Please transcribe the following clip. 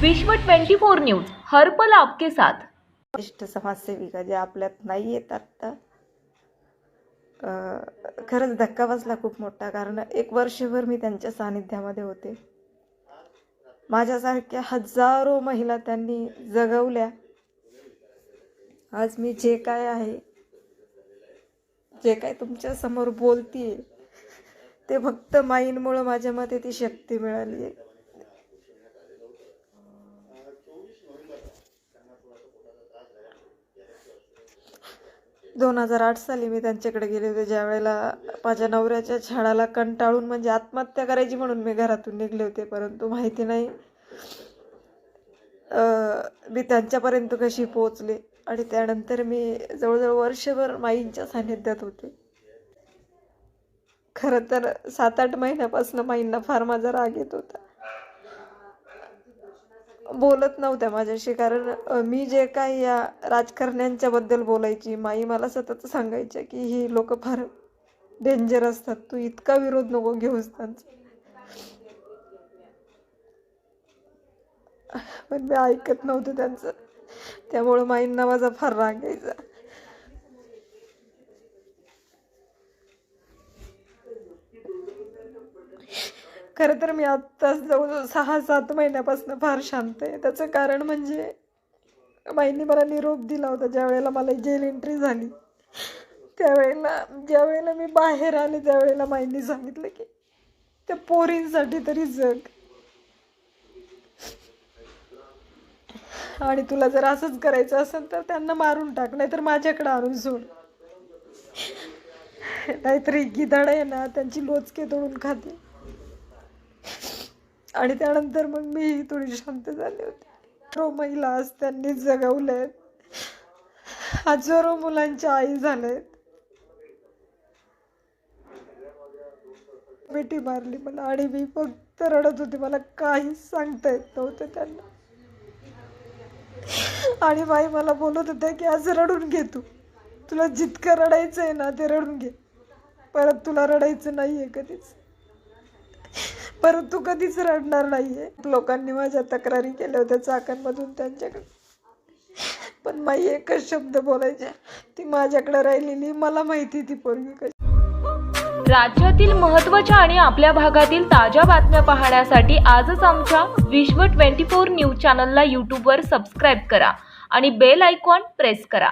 विश्व 24 न्यूज हर्पल आपके साथ. ज्येष्ठ समाजसेविका जे आपल्यात नाही येत आत्ता अं, खरंच धक्का बसला खूप मोठा. कारण एक वर्षभर मी त्यांच्या सानिध्यामध्ये होते. माझ्यासारख्या हजारो महिला त्यांनी जगवल्या. आज मी जे काय आहे जे काय तुमच्यासमोर बोलतीये ते फक्त माईंमुळं मते ती शक्ती मिळाली आहे दोन हजार आठ साली मी त्यांच्याकडे गेले होते ज्या वेळेला माझ्या नवऱ्याच्या झाडाला कंटाळून म्हणजे आत्महत्या करायची म्हणून मी घरातून निघले होते परंतु माहिती नाही. मी त्यांच्यापर्यंत कशी पोचले आणि त्यानंतर मी जवळजवळ वर्षभर माईंच्या सानिध्यात होते. खरं तर सात आठ महिन्यापासून माईंना फार माझा राग येत होता. बोलत नव्हत्या माझ्याशी कारण मी जे काही या राजकारण्यांच्याबद्दल बोलायची माई मला सतत सांगायच्या की ही लोक फार डेंजर असतात तू इतका विरोध नको घेऊस त्यांचा पण मी ऐकत नव्हते त्यांचं त्यामुळं माईंना माझा फार राग यायचा. खरं तर मी आत्ताच जवळजवळ सहा सात महिन्यापासून फार शांत आहे. त्याचं कारण म्हणजे माईंनी मला निरोप दिला होता ज्या वेळेला मला जेल एंट्री झाली. त्यावेळेला ज्या वेळेला मी बाहेर आले त्यावेळेला माईंनी सांगितलं की त्या पोरींसाठी तरी जग. आणि तुला जर असंच करायचं असेल तर त्यांना मारून टाक नाहीतर माझ्याकडे आणून सोड. नाहीतर ही गिधाड आहे ना त्यांची लोचके तोडून खाते. आणि त्यानंतर मग मी थोडी शांत झाले होते. हजारो महिला आज त्यांनी जगवल्यात हजारो मुलांच्या आई झाल्यात मिठी मारली मला आणि मी फक्त रडत होते. मला काहीच सांगता येत नव्हतं त्यांना. आणि बाई मला बोलत होत्या की आज रडून घे तू. तुला जितकं रडायचं आहे ना ते रडून घे. परत तुला रडायचं नाही आहे कधीच. परंतु कधीच रडणार नाहीये. लोकांनी माझ्या तक्रारी केल्या होत्या चाकांमधून त्यांच्याकडे. पण माई एकच शब्द बोलायच्या. ती माझ्याकडे राहिलेली मला माहिती ती पोरगी कशी. राज्यातील महत्त्वाच्या आणि आपल्या भागातील ताज्या बातम्या पाहण्यासाठी आजच आमच्या विश्व 24 न्यूज चॅनलला यूट्यूबवर सबस्क्राईब करा आणि बेल आयकॉन प्रेस करा.